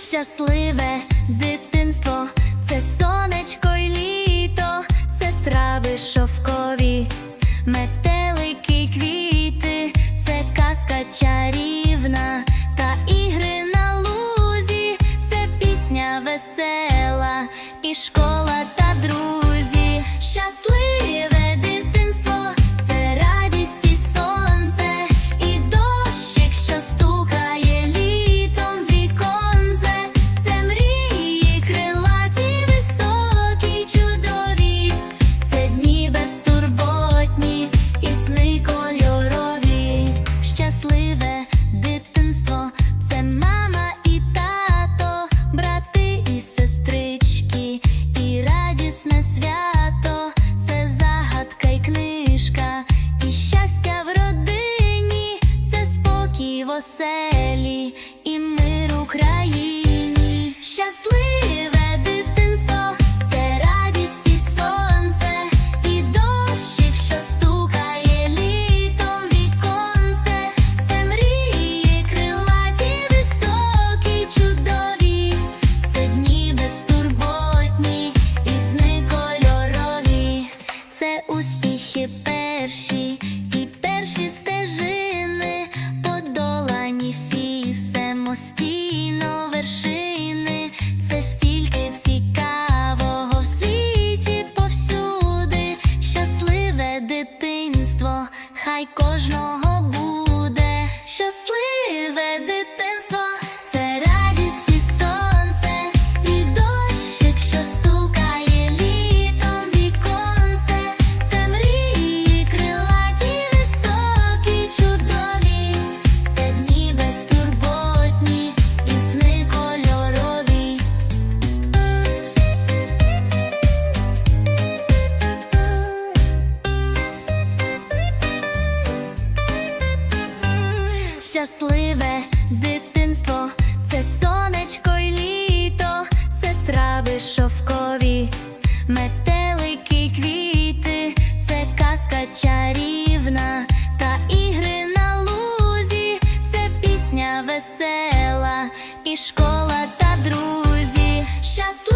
щасливе дитинство, це сонечко й літо, це трави шовкові, метелики квіти, це казка чарівна та ігри на лузі, це пісня весела, і школа та друзі. Щасливе веселі і мир Україні. Щасливі кожного буде щасливе дитина. щасливе дитинство, це сонечко й літо, це трави шовкові, метелики квіти, це казка чарівна та ігри на лузі, це пісня весела, і школа та друзі. Щасливе